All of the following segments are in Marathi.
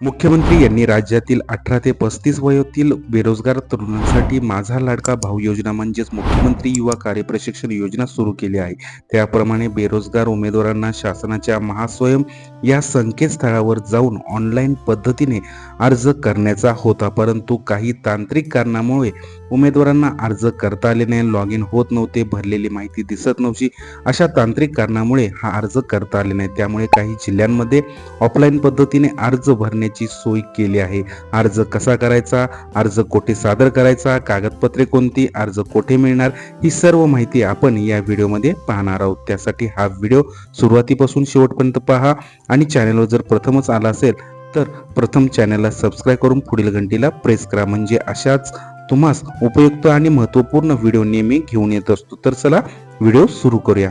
मुख्यमंत्री यांनी राज्यातील अठरा ते पस्तीस वयोतील बेरोजगार तरुणांसाठी माझा लाडका भाऊ योजना म्हणजेच मुख्यमंत्री युवा कार्यप्रशिक्षण योजना सुरू केली आहे. त्याप्रमाणे बेरोजगार उमेदवारांना शासनाच्या महास्वयं या संकेतस्थळावर जाऊन ऑनलाईन पद्धतीने अर्ज करण्याचा होता परंतु काही तांत्रिक कारणामुळे उमेदवारांना अर्ज करता आले नाही लॉग इन होत नव्हते भरलेली माहिती दिसत नव्हती. अशा तांत्रिक कारणामुळे हा अर्ज करता आले नाही. त्यामुळे काही जिल्ह्यांमध्ये ऑफलाईन पद्धतीने अर्ज भरणे भरण्याची सोय केली आहे. अर्ज कसा करायचा? अर्ज कोठे सादर करायचा? कागदपत्रे कोणती? अर्ज कोठे मिळणार? ही सर्व माहिती आपण या व्हिडिओमध्ये पाहणार आहोत. त्यासाठी हा व्हिडिओ सुरुवातीपासून शेवटपर्यंत पहा आणि चॅनलवर जर प्रथमच आला असेल तर प्रथम चॅनलला सबस्क्राईब करून पुढील घंटीला प्रेस करा. म्हणजे अशाच तुम्हास उपयुक्त आणि महत्त्वपूर्ण व्हिडिओ नेहमी घेऊन येत असतो. तर चला व्हिडिओ सुरू करूया.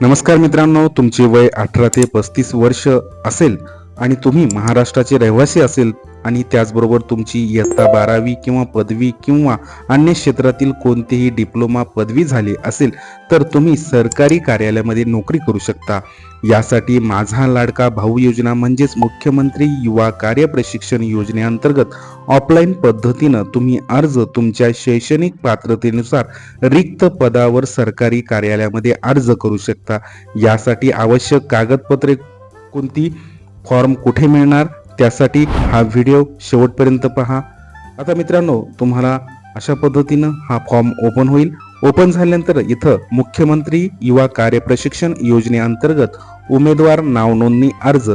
नमस्कार मित्रांनो तुमचे वय अठरा ते पस्तीस वर्ष असेल आणि तुम्ही महाराष्ट्राचे रहिवासी असेल आणि त्याचबरोबर तुमची इयत्ता बारावी किंवा पदवी किंवा अन्य क्षेत्रातील कोणतीही डिप्लोमा पदवी झाली असेल तर तुम्ही सरकारी कार्यालयामध्ये नोकरी करू शकता. यासाठी माझा लाडका भाऊ योजना म्हणजेच मुख्यमंत्री युवा कार्य प्रशिक्षण योजनेअंतर्गत ऑफलाईन पद्धतीनं तुम्ही अर्ज तुमच्या शैक्षणिक पात्रतेनुसार रिक्त पदावर सरकारी कार्यालयामध्ये अर्ज करू शकता. यासाठी आवश्यक कागदपत्रे कोणती फॉर्म कुठे मिळणार? त्यासाठी हा व्हिडिओ शेवटपर्यंत पहा. आता मित्रांनो तुम्हाला अशा पद्धतीनं हा फॉर्म ओपन होईल. ओपन झाल्यानंतर इथं मुख्यमंत्री युवा कार्य प्रशिक्षण योजनेअंतर्गत उमेदवार नाव नोंदणी अर्ज.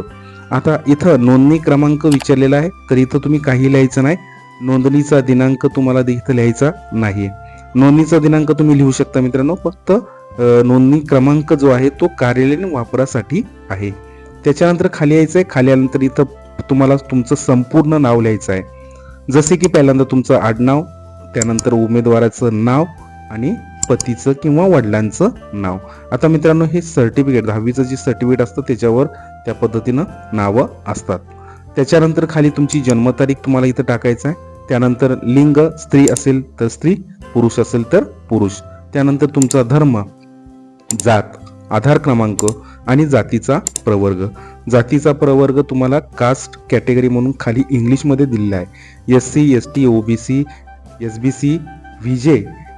आता इथं नोंदणी क्रमांक विचारलेला आहे तर इथं तुम्ही काही लिहायचं नाही. नोंदणीचा दिनांक तुम्हाला इथं लिहायचा नाही नोंदणीचा दिनांक तुम्ही लिहू शकता मित्रांनो फक्त नोंदणी क्रमांक जो आहे तो कार्यालयीन वापरासाठी आहे. त्याच्यानंतर खाली यायचं आहे खाली आल्यानंतर इथं तुम्हाला तुमचं संपूर्ण नाव लिहायचं आहे. जसे की पहिल्यांदा तुमचं आडनाव त्यानंतर उमेदवाराचं नाव आणि पतीचं किंवा वडिलांचं नाव. आता मित्रांनो हे सर्टिफिकेट दहावीचं जे सर्टिफिकेट असतं त्याच्यावर त्या पद्धतीनं नावं असतात. त्याच्यानंतर खाली तुमची जन्मतारीख तुम्हाला इथं टाकायचं आहे. त्यानंतर लिंग स्त्री असेल तर स्त्री पुरुष असेल तर पुरुष. त्यानंतर तुमचा धर्म जात आधार क्रमांक आणि जातीचा प्रवर्ग. जातीचा प्रवर्ग तुम्हाला कास्ट कॅटेगरी म्हणून खाली इंग्लिशमध्ये दिलेला आहे. S C S T O B C S B C V J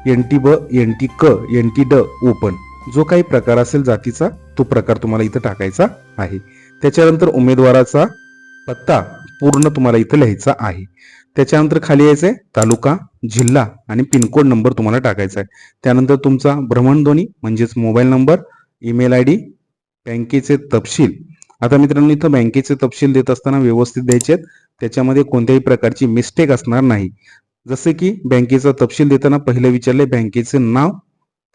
N T ब एन टी क एन टी ड ओपन जो काही प्रकार असेल जातीचा तो प्रकार तुम्हाला इथं टाकायचा आहे. त्याच्यानंतर उमेदवाराचा पत्ता पूर्ण तुम्हाला इथं लिहायचा आहे. त्याच्यानंतर खाली यायचं आहे तालुका जिल्हा आणि पिनकोड नंबर तुम्हाला टाकायचा आहे. त्यानंतर तुमचा भ्रमणध्वनी म्हणजेच mobile number email I D बँकेचे तपशील आता मित्रांनो इथं बँकेचे तपशील देत असताना व्यवस्थित द्यायचे आहेत त्याच्यामध्ये कोणत्याही प्रकारची मिस्टेक असणार नाही. जसे की बँकेचा तपशील देताना पहिलं विचारले बँकेचे नाव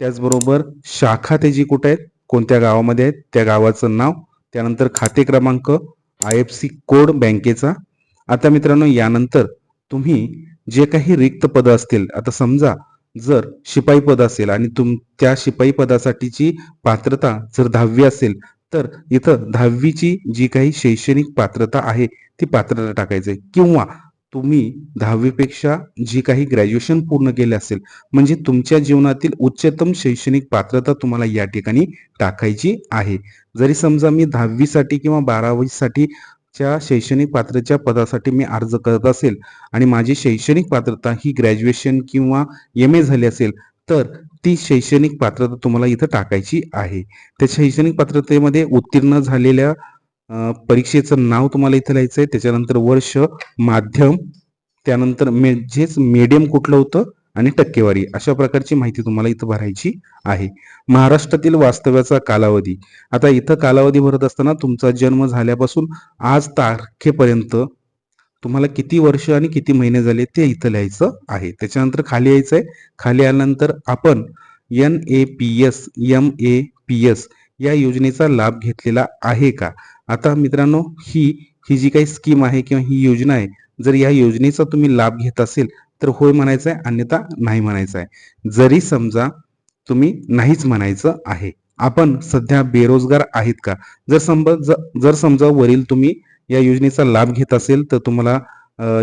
त्याचबरोबर शाखा त्याची कुठे आहेत कोणत्या गावामध्ये आहेत त्या गावाचं नाव त्यानंतर खाते क्रमांक आय एफ सी कोड बँकेचा. आता मित्रांनो यानंतर तुम्ही जे काही रिक्त पदं असतील आता समजा जर शिपाई पद असेल आणि तुम त्या शिपाई पदासाठीची पात्रता जर दहावी असेल तर इथं दहावीची जी काही शैक्षणिक पात्रता आहे ती पात्रता टाकायची आहे. किंवा तुम्ही दहावीपेक्षा जी काही ग्रॅज्युएशन पूर्ण केले असेल म्हणजे तुमच्या जीवनातील उच्चतम शैक्षणिक पात्रता तुम्हाला या ठिकाणी टाकायची आहे जरी समजा मी दहावीसाठी किंवा बारावीसाठी च्या शैक्षणिक पात्रच्या पदासाठी मी अर्ज करत असेल आणि माझी शैक्षणिक पात्रता ही ग्रॅज्युएशन किंवा एम ए झाली असेल तर ती शैक्षणिक पात्रता तुम्हाला इथं टाकायची आहे. त्या शैक्षणिक पात्रतेमध्ये उत्तीर्ण झालेल्या परीक्षेचं नाव तुम्हाला इथं लिहायचं आहे त्याच्यानंतर वर्ष माध्यम त्यानंतर म्हणजेच मीडियम कुठलं होतं आणि टक्केवारी अशा प्रकारची माहिती तुम्हाला इथं भरायची आहे. महाराष्ट्रातील वास्तव्याचा कालावधी. आता इथं कालावधी भरत असताना तुमचा जन्म झाल्यापासून आज तारखेपर्यंत तुम्हाला किती वर्ष आणि किती महिने झाले ते इथं लिहायचं आहे. त्याच्यानंतर खाली यायचं आहे. खाली आल्यानंतर आपण N A P S M A P S या योजनेचा लाभ घेतलेला आहे का? आता मित्रांनो ही ही जी काही स्कीम आहे किंवा ही योजना आहे जर या योजनेचा तुम्ही लाभ घेत असेल तर होय म्हणायचं आहे अन्यथा नाही म्हणायचं आहे. जरी समजा तुम्ही नाहीच म्हणायचं आहे आपण सध्या बेरोजगार आहेत का? जर समजा जर समजा वरील तुम्ही या योजनेचा लाभ घेत असेल तर तुम्हाला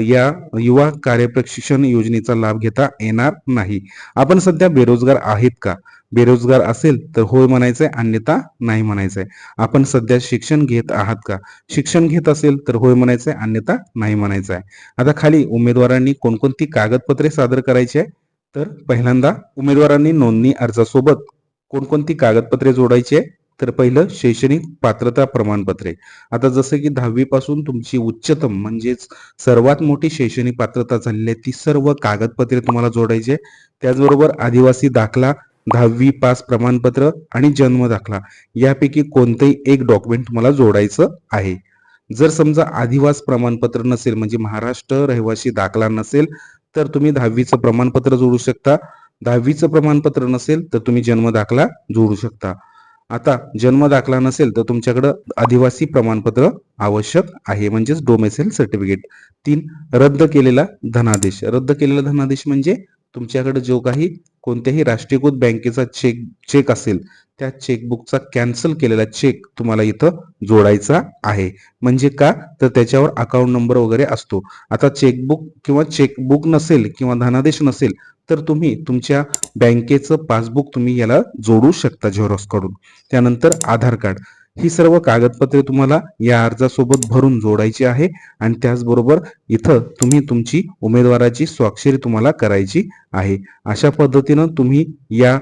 या युवा कार्यप्रशिक्षण योजनेचा लाभ घेता येणार नाही. आपण सध्या बेरोजगार आहेत का? बेरोजगार असेल तर होय म्हणायचंय अन्यथा नाही म्हणायचंय. आपण सध्या शिक्षण घेत आहात का? शिक्षण घेत असेल तर होय म्हणायचंय अन्यथा नाही म्हणायचं आहे आता खाली उमेदवारांनी कोणकोणती कागदपत्रे सादर करायची आहे? तर पहिल्यांदा उमेदवारांनी नोंदणी अर्जासोबत कोणकोणती कागदपत्रे जोडायची आहे? तर पहिलं शैक्षणिक पात्रता प्रमाणपत्रे. आता जसं की दहावी पासून तुमची उच्चतम म्हणजेच सर्वात मोठी शैक्षणिक पात्रता झालेली आहे ती सर्व कागदपत्रे तुम्हाला जोडायची आहे. त्याचबरोबर आदिवासी दाखला दहावी पास प्रमाणपत्र आणि जन्म दाखला यापैकी कोणतेही एक डॉक्युमेंट तुम्हाला जोडायचं आहे. जर समजा आदिवास प्रमाणपत्र नसेल म्हणजे महाराष्ट्र रहिवासी दाखला नसेल तर तुम्ही दहावीचं प्रमाणपत्र जोडू शकता. दहावीचं प्रमाणपत्र नसेल तर तुम्ही जन्म दाखला जोडू शकता. आता जन्म दाखला नसेल तर तुमच्याकडं आदिवासी प्रमाणपत्र आवश्यक आहे म्हणजेच डोमेसेल सर्टिफिकेट तीन रद्द केलेला धनादेश. रद्द केलेला धनादेश म्हणजे तुमच्याकडे जो काही कोणत्याही राष्ट्रीयकृत बँकेचा चेक चेक असेल त्या चेकबुकचा कॅन्सल केलेला चेक तुम्हाला इथं जोडायचा आहे. म्हणजे का? तर त्याच्यावर अकाउंट नंबर वगैरे असतो. आता चेकबुक किंवा चेकबुक नसेल किंवा धनादेश नसेल तर तुम्ही तुमच्या बँकेचं पासबुक तुम्ही याला जोडू शकता झेरॉक्सकडून. त्यानंतर आधार कार्ड. ही सर्व कागदपत्रे तुम्हाला या अर्जासोबत भरून जोडायची आहे आणि त्याचबरोबर इथं तुम्ही तुमची उमेदवाराची स्वाक्षरी तुम्हाला करायची आहे. अशा पद्धतीनं तुम्ही या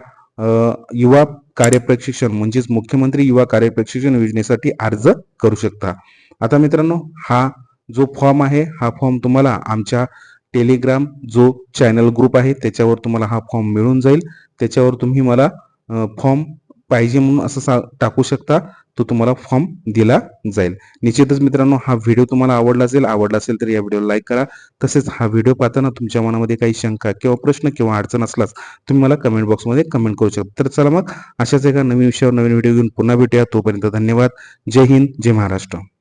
युवा कार्यप्रशिक्षण म्हणजेच मुख्यमंत्री युवा कार्यप्रशिक्षण योजनेसाठी अर्ज करू शकता. आता मित्रांनो हा जो फॉर्म आहे हा फॉर्म तुम्हाला आमच्या टेलिग्राम जो चॅनल ग्रुप आहे त्याच्यावर तुम्हाला हा फॉर्म मिळून जाईल. त्याच्यावर तुम्ही मला फॉर्म पाहिजे म्हणून असं सा टाकू शकता. तो तुम्हाला फॉर्म दिला जाईल. निश्चितच मित्रांनो हा व्हिडिओ तुम्हाला आवडला असेल आवडला असेल तर या व्हिडिओला लाईक करा. तसेच हा व्हिडिओ पाहताना तुमच्या मनामध्ये काही शंका किंवा प्रश्न किंवा अडचण असल्यास तुम्ही मला कमेंट बॉक्समध्ये कमेंट करू शकता. तर चला मग अशाच एका नवीन विषयावर नवीन व्हिडिओ घेऊन पुन्हा भेटूया. तोपर्यंत धन्यवाद. जय हिंद जय महाराष्ट्र.